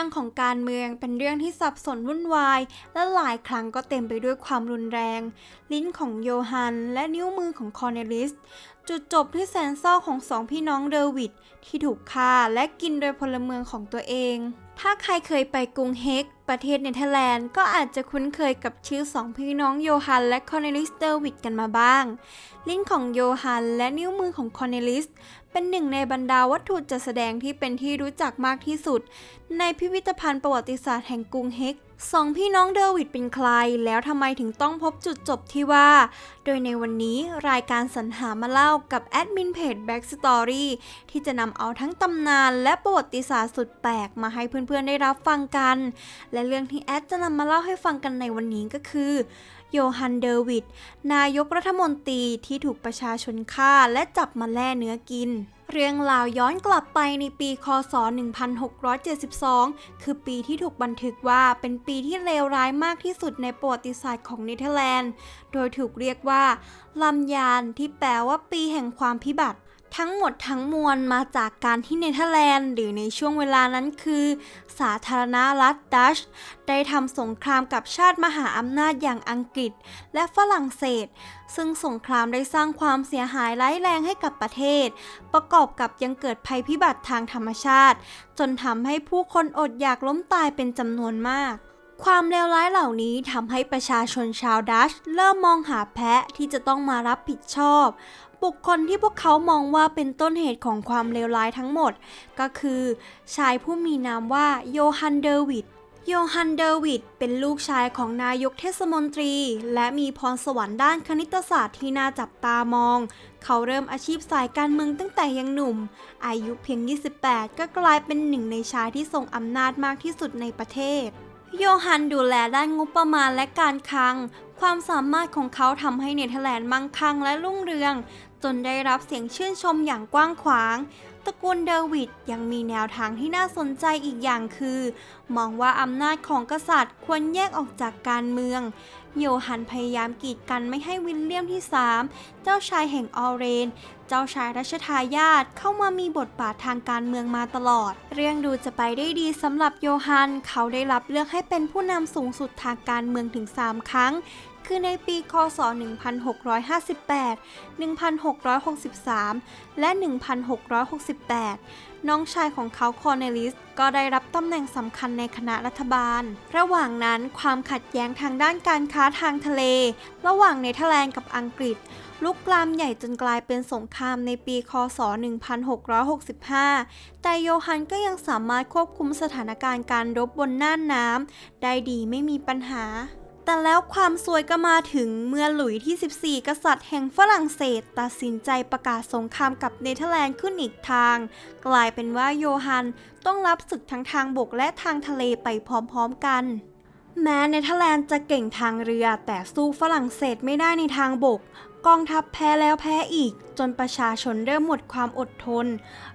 รื่องของการเมืองเป็นเรื่องที่สับสนวุ่นวาย และหลายครั้งก็เต็มไปด้วยความรุนแรง ลิ้นของโยฮันและนิ้วมือของคอร์เนลิส จุดจบที่แสนเศร้าของสองพี่น้องเดวิดที่ถูกฆ่าและกินโดยพลเมืองของตัวเอง ถ้าใครเคยไปกรุงเฮก ประเทศเนเธอร์แลนด์ก็อาจจะคุ้นเคยกับชื่อสองพี่น้องโยฮันและคอร์เนลิสเดวิดกันมาบ้าง ลิ้นของโยฮันและนิ้วมือของคอร์เนลิสเป็นหนึ่งในบรรดาวัตถุจัดแสดงที่เป็นที่รู้จักมากที่สุด ในพิพิธภัณฑ์ประวัติศาสตร์แห่งกรุงเฮก สองพี่น้องเดวิดเป็นใคร แล้วทำไมถึงต้องพบจุดจบที่ว่า โดยในวันนี้รายการสรรหามาเล่ากับแอดมินเพจ Back Story ที่จะนำเอาทั้งตำนานและประวัติศาสตร์สุดแปลกมาให้เพื่อนๆได้รับฟังกัน และเรื่องที่แอดจะนำมาเล่าให้ฟังกันในวันนี้ก็คือโยฮันเดวิดนายกรัฐมนตรีที่ถูกประชาชนฆ่าและจับมาแล่เนื้อกิน เรื่องราวย้อนกลับไปในปีคศ 1672 คือปีที่ถูกบันทึกว่าเป็นปีที่เลวร้ายมากที่สุดในประวัติศาสตร์ของเนเธอร์แลนด์ โดยถูกเรียกว่าลำยานที่แปลว่าปีแห่งความพิบัติ ทั้งหมดทั้งมวลมาจากการที่เนเธอร์แลนด์หรือในช่วงเวลานั้นคือ สาธารณรัฐดัช ได้ทำสงครามกับชาติมหาอำนาจอย่างอังกฤษและฝรั่งเศส ซึ่งสงครามได้สร้างความเสียหายร้ายแรงให้กับประเทศ ประกอบกับยังเกิดภัยพิบัติทางธรรมชาติ จนทำให้ผู้คนอดอยากล้มตายเป็นจำนวนมากความเลวร้ายเหล่านี้ทำให้ประชาชนชาวดัชเริ่มมองหาแพะที่จะต้องมารับผิดชอบ บุคคลที่พวกเขามองว่าเป็นต้นเหตุของความเลวร้ายทั้งหมด ก็คือ ชายผู้มีนามว่าโยฮันเดวิดโยฮันเดวิดเป็นลูกชายของนายกเทศมนตรี และมีพรสวรรค์ด้านคณิตศาสตร์ที่น่าจับตามอง เขาเริ่มอาชีพสายการเมืองตั้งแต่ยังหนุ่ม อายุเพียง 28 ก็กลายเป็นหนึ่งในชายที่ทรงอำนาจมากที่สุดในประเทศโยฮันดูแลด้านงบประมาณและการคลัง ความสามารถของเขาทำให้เนเธอร์แลนด์มั่งคั่งและรุ่งเรือง จนได้รับเสียงชื่นชมอย่างกว้างขวาง ระกูลเดวิดยังมีแนวทางที่น่าสนใจอีกอย่างคือ มองว่าอำนาจของกษัตริย์ควรแยกออกจากการเมือง โยฮันพยายามกีดกันไม่ให้วิลเลียมที่ 3 เจ้าชายแห่งออเรน เจ้าชายรัชทายาทเข้ามามีบทบาททางการเมืองมาตลอด เรื่องดูจะไปได้ดีสำหรับโยฮัน เขาได้รับเลือกให้เป็นผู้นำสูงสุดทางการเมืองถึง 3 ครั้งคือในปี คศ 1658 1663 และ 1668 น้องชายของเขาคอร์เนลิส ก็ได้รับตำแหน่งสำคัญในคณะรัฐบาล ระหว่างนั้นความขัดแย้งทางด้านการค้าทางทะเล ระหว่างเนเธอร์แลนด์กับอังกฤษ ลุกลามใหญ่จนกลายเป็นสงครามในปี คศ 1665 แต่โยฮันก็ยังสามารถควบคุมสถานการณ์การรบบนน่านน้ำได้ดีไม่มีปัญหา แต่แล้วความซวยก็มาถึงเมื่อหลุยที่ 14 กษัตริย์แห่งฝรั่งเศส ตัดสินใจประกาศสงครามกับเนเธอร์แลนด์ขึ้นอีกทาง กลายเป็นว่าโยฮันต้องรับศึกทั้งทางบกและทางทะเลไปพร้อมๆกัน แม้เนเธอร์แลนด์จะเก่งทางเรือแต่สู้ฝรั่งเศสไม่ได้ในทางบก กองทัพแพ้แล้วแพ้อีก จนประชาชนเริ่มหมดความอดทน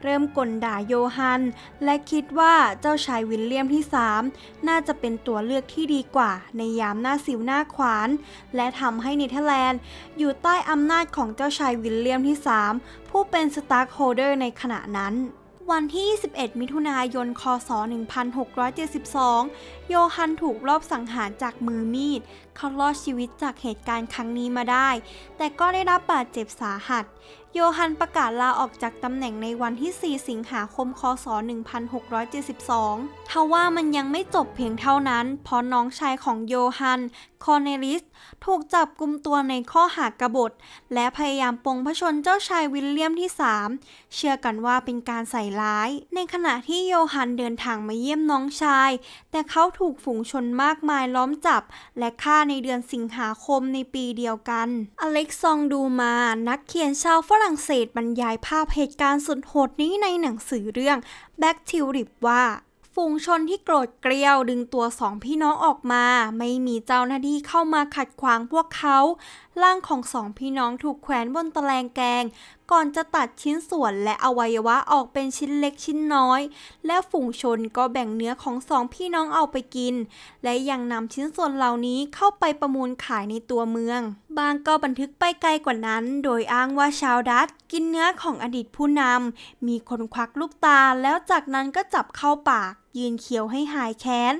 เริ่มกลด่าโยฮัน และคิดว่าเจ้าชายวิลเลียมที่ 3 น่าจะเป็นตัวเลือกที่ดีกว่า ในยามหน้าสิวหน้าขวาน และทำให้เนเธอร์แลนด์ อยู่ใต้อำนาจของเจ้าชายวิลเลียมที่ 3 ผู้เป็นสตาร์คโฮเดอร์ในขณะนั้นวันที่ 21 มิถุนายน คศ 1672 โยฮันถูกลอบสังหารจากมือมีดเขารอดชีวิตจากเหตุการณ์ครั้งนี้มาได้ แต่ก็ได้รับบาดเจ็บสาหัส โยฮันประกาศลาออกจากตำแหน่งในวันที่ 4 สิงหาคม คศ 1672 ทว่ามันยังไม่จบเพียงเท่านั้น เพราะน้องชายของโยฮัน คอร์เนลิส ถูกจับกุมตัวในข้อหากบฏ และพยายามปงพระชนเจ้าชายวิลเลียมที่ 3 เชื่อกันว่าเป็นการใส่ร้าย ในขณะที่โยฮันเดินทางมาเยี่ยมน้องชาย แต่เขาถูกฝูงชนมากมายล้อมจับและฆ่าในเดือนสิงหาคมในปีเดียวกัน อเล็กซองดูมา นักเขียนชาวฝรั่งเศสบรรยายภาพเหตุการณ์สุดโหดนี้ในหนังสือเรื่องแบ็กทิวริปว่า ฝูงชนที่โกรธเกลียวดึงตัวสองพี่น้องออกมา ไม่มีเจ้าหน้าที่เข้ามาขัดขวางพวกเขาร่างของสองพี่น้องถูกแขวนบนตะแลงแกง ก่อนจะตัดชิ้นส่วนและอวัยวะออกเป็นชิ้นเล็กชิ้นน้อย และฝูงชนก็แบ่งเนื้อของสองพี่น้องเอาไปกิน และยังนำชิ้นส่วนเหล่านี้เข้าไปประมูลขายในตัวเมือง บางก็บันทึกไปไกลกว่านั้น โดยอ้างว่าชาวดัตกินเนื้อของอดีตผู้นำมีคนควักลูกตาแล้วจากนั้นก็จับเข้าปาก ยืนเขียวให้หายแค้น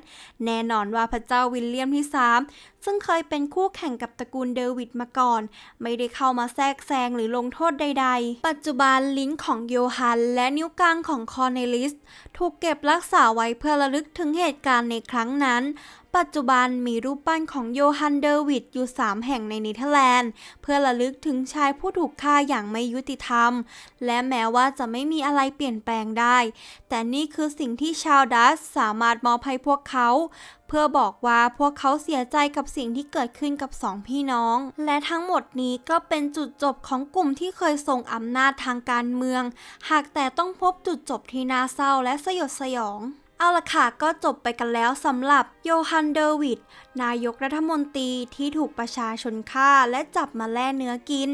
แน่นอนว่าพระเจ้าวิลเลียมที่ 3 ซึ่งเคยเป็นคู่แข่งกับตระกูลเดวิดมาก่อน ไม่ได้เข้ามาแทรกแซงหรือลงโทษใด ๆ ปัจจุบันลิ้นของโยฮัน และนิ้วกลางของคอร์เนลิส ถูกเก็บรักษาไว้เพื่อระลึกถึงเหตุการณ์ในครั้งนั้นปัจจุบันมีรูปปั้นของโยฮันเดอร์วิดอยู่ 3 แห่งในเนเธอร์แลนด์ เพื่อระลึกถึงชายผู้ถูกฆ่าอย่างไม่ยุติธรรม และแม้ว่าจะไม่มีอะไรเปลี่ยนแปลงได้ แต่นี่คือสิ่งที่ชาวดัตช์สามารถมอบให้พวกเขา เพื่อบอกว่าพวกเขาเสียใจกับสิ่งที่เกิดขึ้นกับสองพี่น้อง และทั้งหมดนี้ก็เป็นจุดจบของกลุ่มที่เคยทรงอำนาจทางการเมือง หากแต่ต้องพบจุดจบที่น่าเศร้าและสยดสยอง เอาละค่ะก็จบไปกันแล้วสำหรับโยฮันเดอร์วิดนายกรัฐมนตรีที่ถูกประชาชนฆ่าและจับมาแล่เนื้อกิน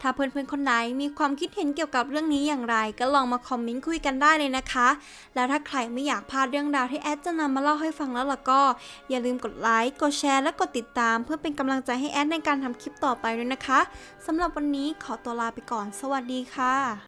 ถ้าเพื่อนๆคนไหนมีความคิดเห็นเกี่ยวกับเรื่องนี้อย่างไร ก็ลองมาคอมเมนต์คุยกันได้เลยนะคะ แล้วถ้าใครไม่อยากพลาดเรื่องราวที่แอดจะนำมาเล่าให้ฟังแล้วล่ะก็ อย่าลืมกดไลค์กดแชร์และกดติดตาม เพื่อเป็นกำลังใจให้แอดในการทำคลิปต่อไปด้วยนะคะสำหรับวันนี้ขอตัวลาไปก่อน สวัสดีค่ะ